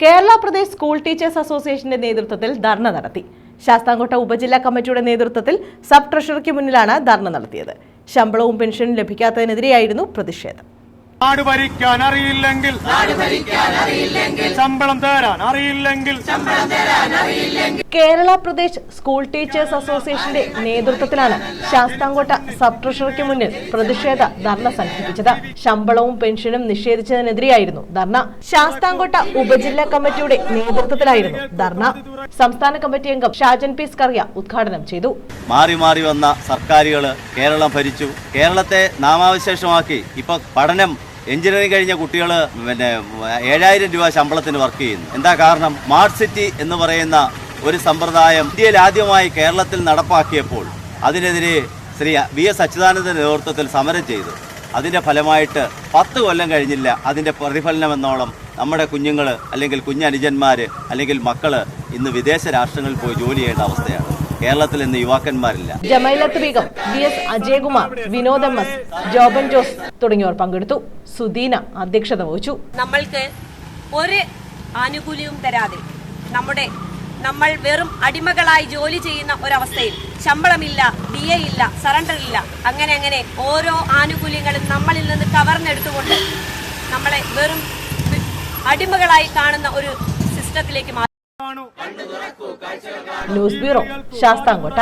Kerala Pradesh school teachers അസോസിയേഷന്റെ നേതൃത്വത്തിൽ ധർണ നടത്തി. ശാസ്താംകോട്ട ഉപജില്ലാ കമ്മിറ്റിയുടെ നേതൃത്വത്തിൽ സബ് ട്രഷറിക്ക് മുന്നിലാണ് ധർണ നടത്തിയത്. ശമ്പളവും പെൻഷനും ലഭിക്കാത്തതിനെതിരെയായിരുന്നു പ്രതിഷേധം. നാട് ഭരിക്കാൻ അറിയില്ലെങ്കിൽ ശമ്പളം തരാൻ അറിയില്ലെങ്കിൽ കേരള പ്രദേശ് സ്കൂൾ ടീച്ചേഴ്സ് അസോസിയേഷന്റെ നേതൃത്വത്തിലാണ് ശാസ്താംകോട്ട സബ് ട്രഷറിക്ക് മുന്നിൽ പ്രതിഷേധ ധർണ സംഘടിപ്പിച്ചത്. ശമ്പളവും പെൻഷനും നിഷേധിച്ചതിനെതിരെയായിരുന്നു ധർണ. ശാസ്താംകോട്ട ഉപജില്ലാ കമ്മിറ്റിയുടെ നേതൃത്വത്തിലായിരുന്നു ധർണ. സംസ്ഥാന കമ്മിറ്റി അംഗം ഷാജൻ പി സ്കറിയ ഉദ്ഘാടനം ചെയ്തു. മാറി മാറി വന്ന സർക്കാരുകൾ കേരളം ഭരിച്ചു. കേരളത്തെ നാമാവശേഷമാക്കി ഇപ്പൊ പഠനം എഞ്ചിനീയറിംഗ് കഴിഞ്ഞ കുട്ടികൾ പിന്നെ ഏഴായിരം രൂപ ശമ്പളത്തിന് വർക്ക് ചെയ്യുന്നു. എന്താ കാരണം? സ്മാർട്ട് സിറ്റി എന്ന് പറയുന്ന ഒരു സമ്പ്രദായം ഇന്ത്യയിൽ ആദ്യമായി കേരളത്തിൽ നടപ്പാക്കിയപ്പോൾ അതിനെതിരെ ശ്രീ വി എസ് അച്യുതാനന്ദന്റെ നേതൃത്വത്തിൽ സമരം ചെയ്തു. അതിന്റെ ഫലമായിട്ട് പത്ത് കൊല്ലം കഴിഞ്ഞില്ല അതിന്റെ പ്രതിഫലനം എന്നോളം നമ്മുടെ കുഞ്ഞുങ്ങൾ അല്ലെങ്കിൽ കുഞ്ഞനുജന്മാർ അല്ലെങ്കിൽ മക്കൾ ഇന്ന് വിദേശ രാഷ്ട്രങ്ങളിൽ പോയി ജോലി ചെയ്യേണ്ട അവസ്ഥയാണ്. കേരളത്തിൽ ഇന്ന് യുവാക്കന്മാരില്ല. Jameelath Beegum V S Ajayakumar Vinod M S Joban Jose തുടങ്ങിയവർ പങ്കെടുത്തു. സുദീന അധ്യക്ഷത വഹിച്ചു. നമ്മൾക്ക് ഒരു ആനുകൂല്യവും തരാതെ നമ്മുടെ നമ്മൾ വെറും അടിമകളായി ജോലി ചെയ്യുന്ന ഒരവസ്ഥയിൽ ശമ്പളമില്ല ഡി എ ഇല്ല സറണ്ടർ ഇല്ല അങ്ങനെ അങ്ങനെ ഓരോ ആനുകൂല്യങ്ങളും നമ്മളിൽ നിന്ന് കവർന്നെടുത്തുകൊണ്ട് നമ്മളെ വെറും അടിമകളായി കാണുന്ന ഒരു സിസ്റ്റത്തിലേക്ക് മാറി ന്യൂസ് ബ്യൂറോ ശാസ്താംകോട്ട.